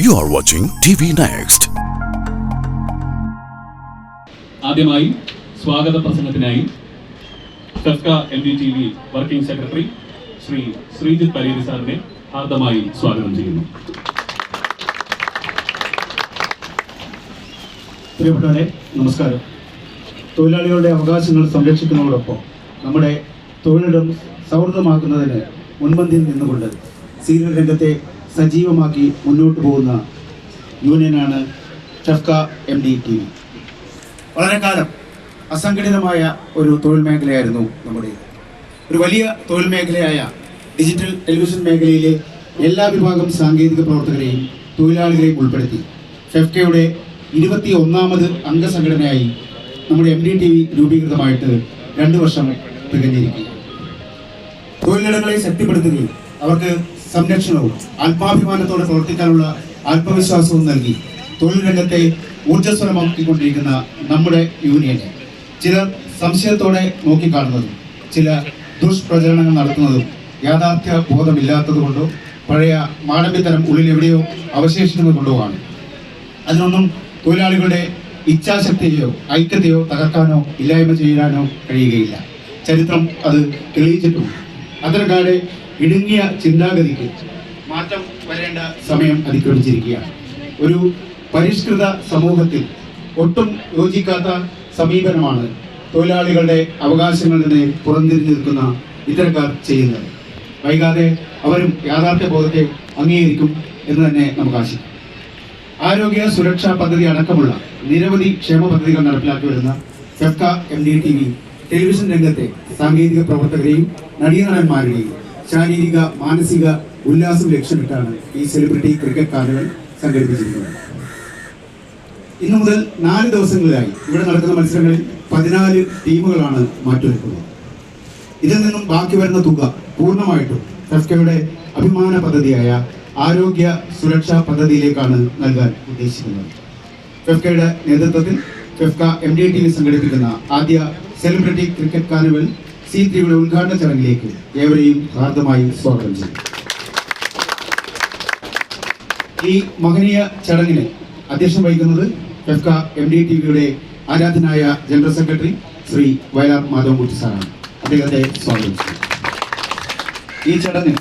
You are watching TV Next. ആദ്യമായി സ്വാഗത പ്രസംഗത്തിനായി FEFKA M D T V working secretary Shri Sreejith Pareri സാറിനെ ഹാർദമായി സ്വാഗതം ചെയ്യുന്നു പ്രിയപ്പെട്ടവരെ നമസ്കാരം തൊഴിലാളികളുടെ അവകാശങ്ങൾ സംരക്ഷിക്കുന്നതോടൊപ്പം നമ്മുടെ തൊഴിലിടം സൗഹൃദമാക്കുന്നതിന് മുൻപന്തിയിൽ നിന്നുകൊണ്ട് സീനിയർ രംഗത്തെ സജീവമാക്കി മുന്നോട്ട് പോകുന്ന യൂണിയനാണ് FEFKA M D T V വളരെ കാലം അസംഘടിതമായ ഒരു തൊഴിൽ മേഖലയായിരുന്നു നമ്മുടെ ഒരു വലിയ തൊഴിൽ മേഖലയായ ഡിജിറ്റൽ ടെലിവിഷൻ മേഖലയിലെ എല്ലാ വിഭാഗം സാങ്കേതിക പ്രവർത്തകരെയും തൊഴിലാളികളെയും ഉൾപ്പെടുത്തി. ഫെഫ്കയുടെ ഇരുപത്തി ഒന്നാമത് അംഗസംഘടനയായി നമ്മുടെ എം ഡി ടി വി രൂപീകൃതമായിട്ട് രണ്ട് വർഷം തികഞ്ഞിരിക്കും തൊഴിലിടങ്ങളെ ശക്തിപ്പെടുത്തുകയും അവർക്ക് സംരക്ഷണവും ആത്മാഭിമാനത്തോടെ പ്രവർത്തിക്കാനുള്ള ആത്മവിശ്വാസവും നൽകി തൊഴിൽ രംഗത്തെ ഊർജസ്വലമാക്കിക്കൊണ്ടിരിക്കുന്ന നമ്മുടെ യൂണിയനെ. ചിലർ സംശയത്തോടെ നോക്കിക്കാണുന്നതും ചില ദുഷ്പ്രചരണങ്ങൾ നടത്തുന്നതും യാഥാർത്ഥ്യ ബോധമില്ലാത്തതുകൊണ്ടോ പഴയ മാനവ്യതരം ഉള്ളിൽ എവിടെയോ അവശേഷിക്കുന്നത് കൊണ്ടോ ആണ്. അതിനൊന്നും തൊഴിലാളികളുടെ ഇച്ഛാശക്തിയെയോ ഐക്യത്തെയോ തകർക്കാനോ ഇല്ലായ്മ ചെയ്യാനോ കഴിയുകയില്ല. ചരിത്രം അത് തെളിയിച്ചിട്ടുണ്ട്. അത്തരക്കാരുടെ ഇടുങ്ങിയ ചിന്താഗതിക്ക് മാറ്റം വരേണ്ട സമയം അതിക്രമിച്ചിരിക്കുകയാണ്. ഒരു പരിഷ്കൃത സമൂഹത്തിൽ ഒട്ടും യോജിക്കാത്ത സമീപനമാണ് തൊഴിലാളികളുടെ അവകാശങ്ങളിൽ നിന്ന് പുറംതിരിഞ്ഞു നിൽക്കുന്ന ഇത്തരക്കാർ ചെയ്യുന്നത്. വൈകാതെ അവരും യാഥാർത്ഥ്യ ബോധത്തെ അംഗീകരിക്കും എന്ന് തന്നെ നമുക്ക് ആശിക്കാം. ആരോഗ്യ സുരക്ഷാ പദ്ധതി അടക്കമുള്ള നിരവധി ക്ഷേമ പദ്ധതികൾ നടപ്പിലാക്കി വരുന്ന FEFKA M D T V television രംഗത്തെ സാങ്കേതിക പ്രവർത്തകരെയും നടീനടന്മാരുടെയും ശാരീരിക മാനസിക ഉല്ലാസം ലക്ഷ്യമിട്ടാണ് ഈ സെലിബ്രിറ്റി ക്രിക്കറ്റ് കാർഡുകൾ സംഘടിപ്പിച്ചിരിക്കുന്നത്. ഇന്നു മുതൽ നാല് ദിവസങ്ങളിലായി ഇവിടെ നടക്കുന്ന മത്സരങ്ങളിൽ പതിനാല് ടീമുകളാണ് മാറ്റിവെക്കുന്നത് ഇതിൽ നിന്നും ബാക്കി വരുന്ന തുക പൂർണമായിട്ടും ഫെഫ്കയുടെ അഭിമാന പദ്ധതിയായ ആരോഗ്യ സുരക്ഷാ പദ്ധതിയിലേക്കാണ് നൽകാൻ ഉദ്ദേശിക്കുന്നത്. ഫെഫ്കയുടെ നേതൃത്വത്തിൽ FEFKA M D T V സംഘടിപ്പിക്കുന്ന ആദ്യ സെലിബ്രിറ്റി ക്രിക്കറ്റ് കാർണിവൽ സി ത്രീയുടെ ഉദ്ഘാടന ചടങ്ങിലേക്ക് ഏവരെയും ഹാർദമായി സ്വാഗതം ചെയ്യും. ഈ മഹനീയ ചടങ്ങിന് അധ്യക്ഷം വഹിക്കുന്നത് എഫ്ക എം ഡി ടി വിയുടെ ആരാധനായ ജനറൽ സെക്രട്ടറി ശ്രീ വയലാർ മാധവൻകുട്ടി സാറാണ്. അദ്ദേഹത്തെ സ്വാഗതം ഈ ചടങ്ങ്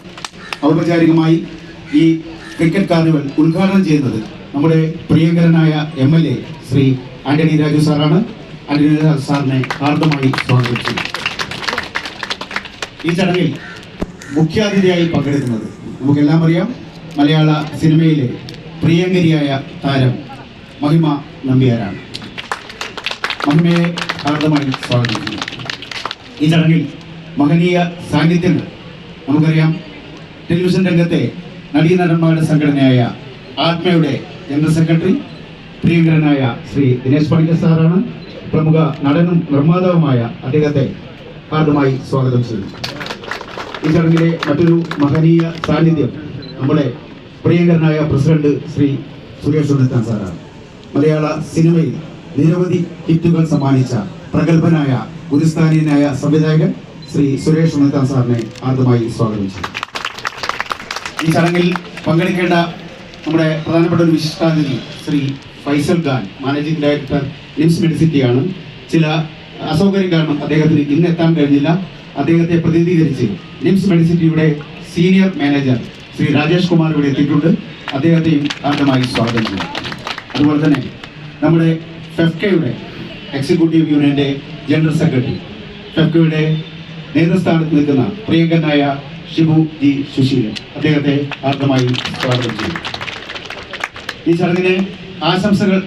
ഔപചാരികമായി ഈ ക്രിക്കറ്റ് കാർണിവൽ ഉദ്ഘാടനം ചെയ്യുന്നത് നമ്മുടെ പ്രിയങ്കരനായ M L A Shri Antony Raju സാറാണ്. രാജു സാറിനെ ഹാർദമായി സ്വാഗതം. ചെയ്യും ഈ ചടങ്ങിൽ മുഖ്യാതിഥിയായി പങ്കെടുക്കുന്നത് നമുക്കെല്ലാം അറിയാം. മലയാള സിനിമയിലെ പ്രിയങ്കരിയായ താരം മഹിമ നമ്പ്യാരാണ്. മഹിമയെ ഹാർദമായി സ്വാഗതം. ചെയ്യുന്നു ഈ ചടങ്ങിൽ മഹനീയ സാന്നിധ്യങ്ങൾ നമുക്കറിയാം. ടെലിവിഷൻ രംഗത്തെ നടീനടന്മാരുടെ സംഘടനയായ ആത്മയുടെ ജനറൽ സെക്രട്ടറി പ്രിയങ്കരനായ ശ്രീ ദിനേശ് പണിക്കർ സാറാണ്. പ്രമുഖ നടനും നിർമ്മാതാവുമായ അദ്ദേഹത്തെ ഹാർദമായി സ്വാഗതം ചെയ്യുന്നു. ഈ ചടങ്ങിലെ മറ്റൊരു മഹനീയ സാന്നിധ്യം നമ്മുടെ പ്രിയങ്കരനായ പ്രസിഡന്റ് ശ്രീ സുരേഷ് ഉണ്ണിത്താൻ സാറാണ്. മലയാള സിനിമയിൽ നിരവധി ഹിറ്റുകൾ സമ്മാനിച്ച പ്രഗത്ഭനായ ഗുരുസ്ഥാനീയനായ സംവിധായകൻ ശ്രീ സുരേഷ് ഉണ്ണിത്താൻ സാറിനെ ആദ്യമായി സ്വാഗതം ചെയ്യും ഈ ചടങ്ങിൽ പങ്കെടുക്കേണ്ട നമ്മുടെ പ്രധാനപ്പെട്ട ഒരു വിശിഷ്ടാതിഥി ശ്രീ ഫൈസൽ ഖാൻ മാനേജിംഗ് ഡയറക്ടർ നിംസ് മെഡിസിറ്റിയാണ്. ചില അസൗകര്യം കാരണം അദ്ദേഹത്തിന് ഇന്ന് എത്താൻ കഴിഞ്ഞില്ല. അദ്ദേഹത്തെ പ്രതിനിധീകരിച്ച് നിംസ് മെഡിസിറ്റിയുടെ സീനിയർ മാനേജർ ശ്രീ രാജേഷ് കുമാർ ഇവിടെ എത്തിയിട്ടുണ്ട്. അദ്ദേഹത്തെയും ആദ്യമായി സ്വാഗതം ചെയ്യും അതുപോലെ തന്നെ നമ്മുടെ ഫെഫ്കയുടെ എക്സിക്യൂട്ടീവ് യൂണിയന്റെ ജനറൽ സെക്രട്ടറി ഫെഫ്കയുടെ നേതൃസ്ഥാനത്ത് നിൽക്കുന്ന പ്രിയങ്കനായ ഷിബു ജി സുശീലൻ അദ്ദേഹത്തെ ആദ്യമായി സ്വാഗതം ചെയ്യും ഈ ചടങ്ങിന് ആശംസകൾ.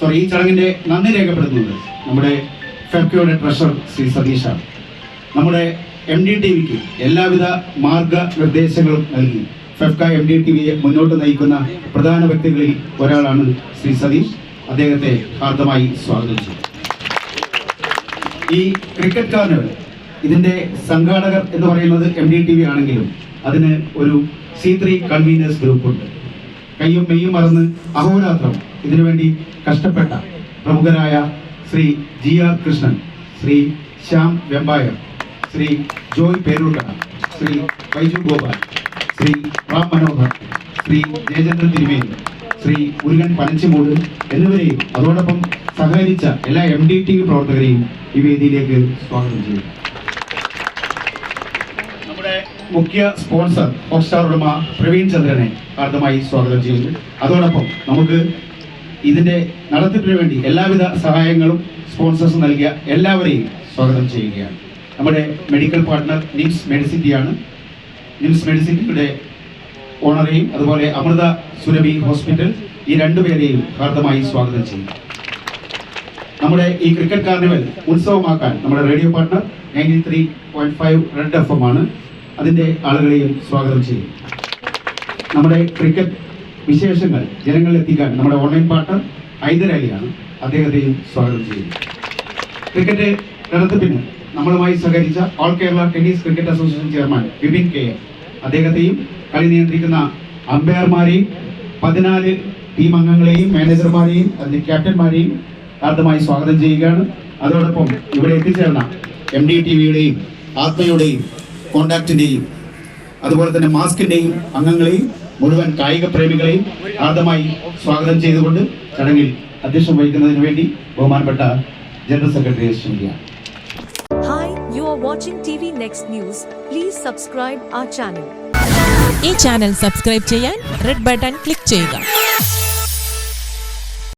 സോറി ഈ ചടങ്ങിന്റെ നന്ദി രേഖപ്പെടുത്തുന്നത് നമ്മുടെ ഫെഫ്കയുടെ ട്രഷറർ ശ്രീ സതീഷാണ് നമ്മുടെ എം ഡി ടി വിക്ക് എല്ലാവിധ മാർഗനിർദ്ദേശങ്ങളും നൽകി ഫെഫ്ക എം ഡി ടി വിയെ മുന്നോട്ട് നയിക്കുന്ന പ്രധാന വ്യക്തികളിൽ ഒരാളാണ് ശ്രീ സതീഷ്. അദ്ദേഹത്തെ ഹാർദമായി സ്വാഗതം ഈ ക്രിക്കറ്റ് കാർണിവൽ ഇതിന്റെ സംഘാടകർ എന്ന് പറയുന്നത് എം ഡി ടി വി ആണെങ്കിലും അതിന് ഒരു സി ത്രീ കൺവീനേഴ്സ് ഗ്രൂപ്പ് ഉണ്ട് കയ്യും മെയ്യും മറന്ന് അഹോരാത്രം ഇതിനുവേണ്ടി കഷ്ടപ്പെട്ട പ്രമുഖരായ ശ്രീ ജി ആർ കൃഷ്ണൻ ശ്രീ ശ്യാം വെമ്പായർ ശ്രീ ജോയ് പേരൂർക്കട ശ്രീ ബൈജു ഗോപാൽ ശ്രീ റാം മനോഹർ ശ്രീ ജയചന്ദ്രൻ തിരുമേനി ശ്രീ മുരുകൻ പനച്ചിമൂട് എന്നിവരെയും അതോടൊപ്പം സഹകരിച്ച എല്ലാ എം ഡി ടി പ്രവർത്തകരെയും ഈ വേദിയിലേക്ക് സ്വാഗതം ചെയ്യുന്നു. മുഖ്യ സ്പോൺസർ ഹോട്ട്സ്റ്റാർ ഉടമ പ്രവീൺ ചന്ദ്രനെ ഹാർദമായി സ്വാഗതം ചെയ്യുന്നു. അതോടൊപ്പം നമുക്ക് ഇതിന്റെ നടത്തിപ്പിന് വേണ്ടി എല്ലാവിധ സഹായങ്ങളും സ്പോൺസേഴ്സും നൽകിയ എല്ലാവരെയും സ്വാഗതം ചെയ്യുകയാണ്. നമ്മുടെ മെഡിക്കൽ പാർട്ട്ണർ നിംസ് മെഡിസിറ്റിയാണ് നിംസ് മെഡിസിറ്റിയുടെ ഓണറേയും അതുപോലെ അമൃത സുരഭി ഹോസ്പിറ്റൽ ഈ രണ്ടുപേരെയും ഹാർദമായി സ്വാഗതം ചെയ്യുന്നു. നമ്മുടെ ഈ ക്രിക്കറ്റ് കാർണിവൽ ഉത്സവമാക്കാൻ നമ്മുടെ radio partner ninety three point five red F M ആണ്. അതിന്റെ ആളുകളെയും സ്വാഗതം ചെയ്യും. നമ്മുടെ ക്രിക്കറ്റ് വിശേഷങ്ങൾ ജനങ്ങളിൽ എത്തിക്കാൻ നമ്മുടെ ഓൺലൈൻ പാർട്ണർ ഹൈദരാലിയാണ് അദ്ദേഹത്തെയും സ്വാഗതം ചെയ്യുന്നു ക്രിക്കറ്റ് നടത്തിപ്പിന് നമ്മളുമായി സഹകരിച്ച all Kerala tennis cricket association chairman Vipin K M. അദ്ദേഹത്തെയും കളി നിയന്ത്രിക്കുന്ന അമ്പയർമാരെയും പതിനാല് ടീം അംഗങ്ങളെയും മാനേജർമാരെയും അതിന്റെ ക്യാപ്റ്റന്മാരെയും ഹാർദമായി സ്വാഗതം ചെയ്യുകയാണ്. അതോടൊപ്പം ഇവിടെ എത്തിച്ചേർന്ന എം ഡി ടി വിയുടെയും ആത്മയുടെയും കോണ്ടാക്റ്റിന്റെയും അതുപോലെ തന്നെ മാസ്കിന്റെയും അംഗങ്ങളെയും മുഴുവൻ കായിക പ്രേമികളെയും ആദ്യമായി സ്വാഗതം ചെയ്തുകൊണ്ട് ചടങ്ങിൽ അധ്യക്ഷം വഹിക്കുന്നതിന് വേണ്ടി ബഹുമാനപ്പെട്ട general secretary Shri you are watching TV next news please subscribe channel ഈ ചാനൽ സബ്സ്ക്രൈബ് ചെയ്യാൻ റെഡ് ബട്ടൺ ക്ലിക്ക് ചെയ്യുക.